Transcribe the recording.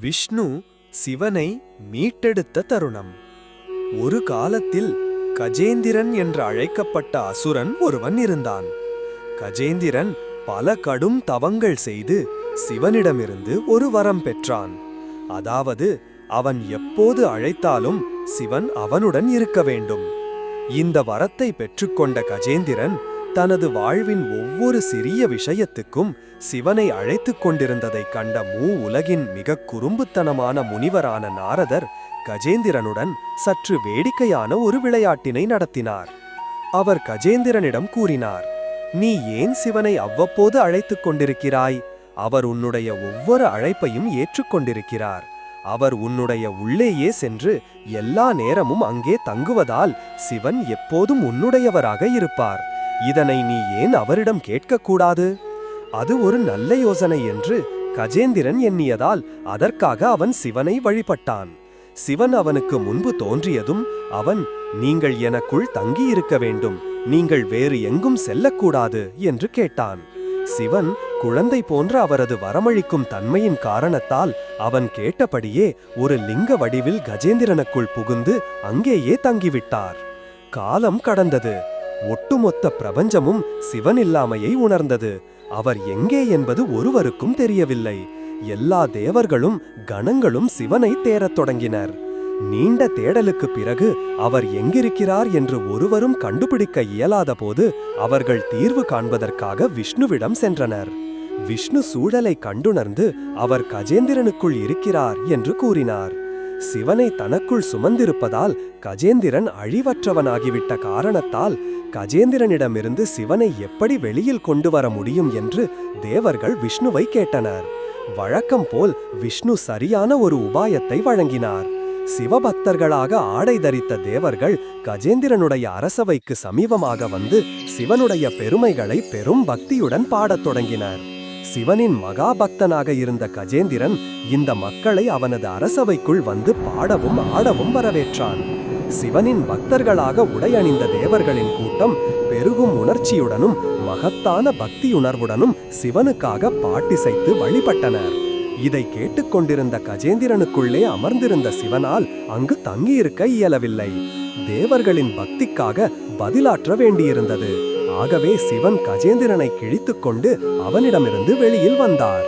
விஷ்ணு சிவனை மீட்டெடுத்த தருணம். ஒரு காலத்தில் கஜேந்திரன் என்று அழைக்கப்பட்ட அசுரன் ஒருவன் இருந்தான். கஜேந்திரன் பல கடும் தவங்கள் செய்து சிவனிடமிருந்து ஒரு வரம் பெற்றான். அதாவது அவன் எப்போது அழைத்தாலும் சிவன் அவனுடன் இருக்க வேண்டும். இந்த வரத்தை பெற்றுக்கொண்ட கஜேந்திரன் தனது வாழ்வின் ஒவ்வொரு சிறிய விஷயத்துக்கும் சிவனை அழைத்துக் கொண்டிருந்ததைக் கண்ட மூ உலகின் மிகக் குறும்புத்தனமான முனிவரான நாரதர் கஜேந்திரனுடன் சற்று வேடிக்கையான ஒரு விளையாட்டினை நடத்தினார். அவர் கஜேந்திரனிடம் கூறினார் நீ ஏன் சிவனை அவ்வப்போது அழைத்துக் கொண்டிருக்கிறாய்? அவர் உன்னுடைய ஒவ்வொரு அழைப்பையும் ஏற்றுக்கொண்டிருக்கிறார் அவர் உன்னுடைய உள்ளேயே சென்று எல்லா நேரமும் அங்கே தங்குவதால் சிவன் எப்போதும் உன்னுடையவராக இருப்பார். இதனை நீ ஏன் அவரிடம் கேட்கக்கூடாது? அது ஒரு நல்ல யோசனை என்று கஜேந்திரன் எண்ணியதால் அதற்காக அவன் சிவனை வழிபட்டான். சிவன் அவனுக்கு முன்பு தோன்றியதும் அவன் நீங்கள் எனக்குள் தங்கியிருக்க வேண்டும். நீங்கள் வேறு எங்கும் செல்லக்கூடாது என்று கேட்டான். சிவன் குழந்தை போன்ற அவரது வரமளிக்கும் தன்மையின் காரணத்தால் அவன் கேட்டபடியே ஒரு லிங்க வடிவில் கஜேந்திரனுக்குள் புகுந்து அங்கேயே தங்கிவிட்டார். காலம் கடந்தது. ஒட்டுமொத்த பிரபஞ்சமும் சிவனில்லாமையை உணர்ந்தது. அவர் எங்கே என்பது ஒருவருக்கும் தெரியவில்லை. எல்லா தேவர்களும் கணங்களும் சிவனை தேரத் தொடங்கினர். நீண்ட தேடலுக்குப் பிறகு அவர் எங்கிருக்கிறார் என்று ஒருவரும் கண்டுபிடிக்க இயலாதபோது அவர்கள் தீர்வு காண்பதற்காக விஷ்ணுவிடம் சென்றனர். விஷ்ணு சூழலை கண்டுணர்ந்து அவர் கஜேந்திரனுக்குள் இருக்கிறார் என்று கூறினார். சிவனை தனக்குள் சுமந்திருப்பதால் கஜேந்திரன் அழிவற்றவனாகிவிட்ட காரணத்தால் கஜேந்திரனிடமிருந்து சிவனை எப்படி வெளியில் கொண்டு வர முடியும் என்று தேவர்கள் விஷ்ணுவை கேட்டனர். வழக்கம் போல் விஷ்ணு சரியான ஒரு உபாயத்தை வழங்கினார். சிவபக்தர்களாக ஆடை தரித்த தேவர்கள் கஜேந்திரனுடைய அரசவைக்கு சமீபமாக வந்து சிவனுடைய பெருமைகளை பெரும் பக்தியுடன் பாடத் தொடங்கினர். சிவனின் மகா பக்தனாக இருந்த கஜேந்திரன் இந்த மக்களை அவனது அரசவைக்குள் வந்து பாடவும் ஆடவும் வரவேற்றான். சிவனின் பக்தர்களாக உடையணிந்த தேவர்களின் கூட்டம் பெருகும் உணர்ச்சியுடனும் மகத்தான பக்தியுணர்வுடனும் சிவனுக்காக பாட்டிசைத்து வழிபட்டனர். இதை கேட்டுக்கொண்டிருந்த கஜேந்திரனுக்குள்ளே அமர்ந்திருந்த சிவனால் அங்கு தங்கியிருக்க இயலவில்லை. தேவர்களின் பக்திக்காக பதிலாற்ற வேண்டியிருந்தது. ஆகவே சிவன் கஜேந்திரனை கிழித்துக்கொண்டு அவனிடமிருந்து வெளியில் வந்தார்.